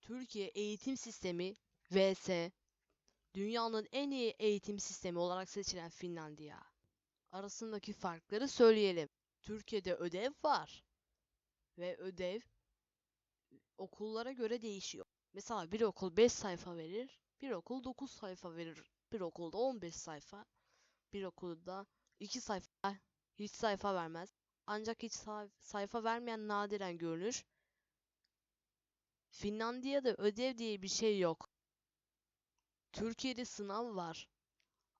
Türkiye eğitim sistemi vs dünyanın en iyi eğitim sistemi olarak seçilen Finlandiya. Arasındaki farkları söyleyelim. Türkiye'de ödev var. Ve ödev okullara göre değişiyor. Mesela bir okul 5 sayfa verir, bir okul 9 sayfa verir. Bir okulda 15 sayfa, bir okulda 2 sayfa, hiç sayfa vermez. Ancak hiç say- sayfa vermeyen nadiren görülür. Finlandiya'da ödev diye bir şey yok. Türkiye'de sınav var.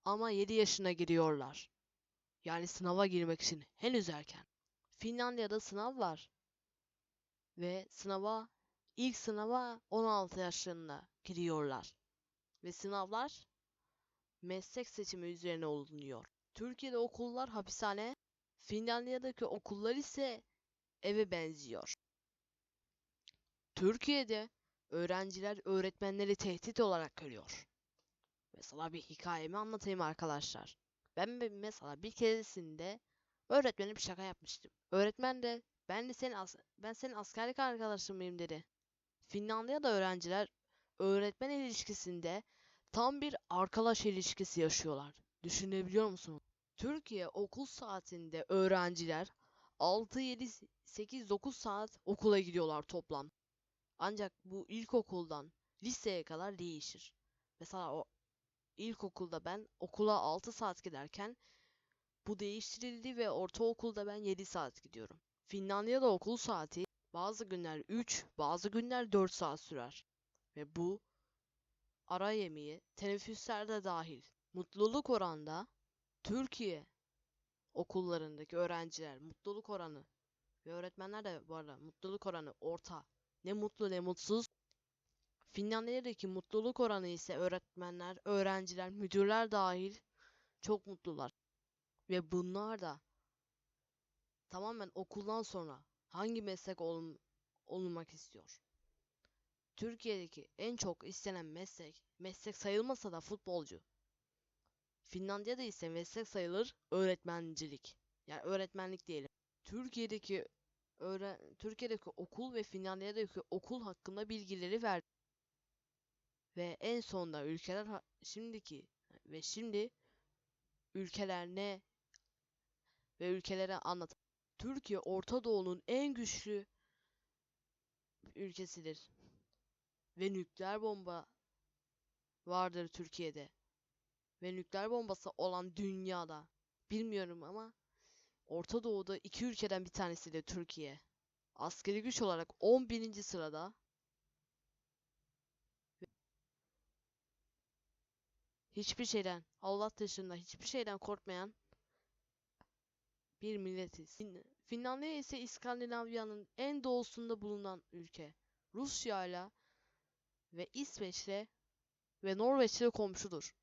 Ama 7 yaşına giriyorlar. Yani sınava girmek için henüz erken. Finlandiya'da sınav var. Ve sınava ilk sınava 16 yaşlarında giriyorlar. Ve sınavlar meslek seçimi üzerine olunuyor. Türkiye'de okullar hapishane, Finlandiya'daki okullar ise eve benziyor. Türkiye'de öğrenciler öğretmenleri tehdit olarak görüyor. Mesela bir hikayemi anlatayım arkadaşlar. Ben mesela bir keresinde öğretmenim şaka yapmıştım. Öğretmen de ben de senin ben senin askerlik arkadaşın mıyım dedi. Finlandiya'da öğrenciler öğretmen ilişkisinde tam bir arkadaş ilişkisi yaşıyorlar. Düşünebiliyor musunuz? Türkiye okul saatinde öğrenciler 6 7 8 9 saat okula gidiyorlar toplam. Ancak bu ilkokuldan liseye kadar değişir. Mesela o ilkokulda ben okula 6 saat giderken bu değiştirildi ve ortaokulda ben 7 saat gidiyorum. Finlandiya'da okul saati bazı günler 3, bazı günler 4 saat sürer. Ve bu ara yemeği, teneffüsler de dahil. Mutluluk oranda Türkiye okullarındaki öğrenciler mutluluk oranı ve öğretmenler de bu arada mutluluk oranı orta. Ne mutlu ne mutsuz. Finlandiya'daki mutluluk oranı ise öğretmenler, öğrenciler, müdürler dahil çok mutlular. Ve bunlar da tamamen okuldan sonra hangi meslek olun, olunmak istiyor? Türkiye'deki en çok istenen meslek, meslek sayılmasa da futbolcu. Finlandiya'da ise meslek sayılır öğretmencilik. Yani öğretmenlik diyelim. Türkiye'deki öğren Türkiye'deki okul ve Finlandiya'daki okul hakkında bilgileri ver. Ve en sonda ülkeler şimdiki ve şimdi ülkeler ne ve ülkelere anlat. Türkiye Orta Doğu'nun en güçlü ülkesidir. Ve nükleer bomba vardır Türkiye'de. Ve nükleer bombası olan dünyada. Bilmiyorum ama Orta Doğu'da iki ülkeden bir tanesi de Türkiye. Askeri güç olarak 11. sırada. Hiçbir şeyden, Allah dışında hiçbir şeyden korkmayan bir milletiz. Fin- Finlandiya ise İskandinavya'nın en doğusunda bulunan ülke. Rusya ile ve İsveç'le ve Norveç'le komşudur.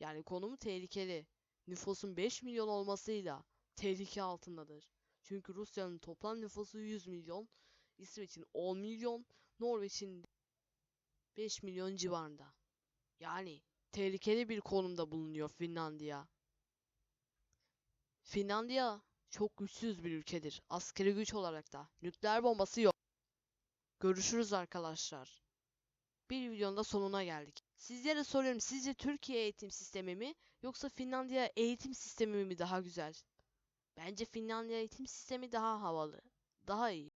Yani konumu tehlikeli. Nüfusun 5 milyon olmasıyla tehlike altındadır. Çünkü Rusya'nın toplam nüfusu 100 milyon, İsveç'in 10 milyon, Norveç'in 5 milyon civarında. Yani tehlikeli bir konumda bulunuyor Finlandiya. Finlandiya çok güçsüz bir ülkedir. Askeri güç olarak da. Nükleer bombası yok. Görüşürüz arkadaşlar. Bir videonun da sonuna geldik. Sizlere soruyorum sizce Türkiye eğitim sistemi mi yoksa Finlandiya eğitim sistemi mi daha güzel? Bence Finlandiya eğitim sistemi daha havalı. Daha iyi.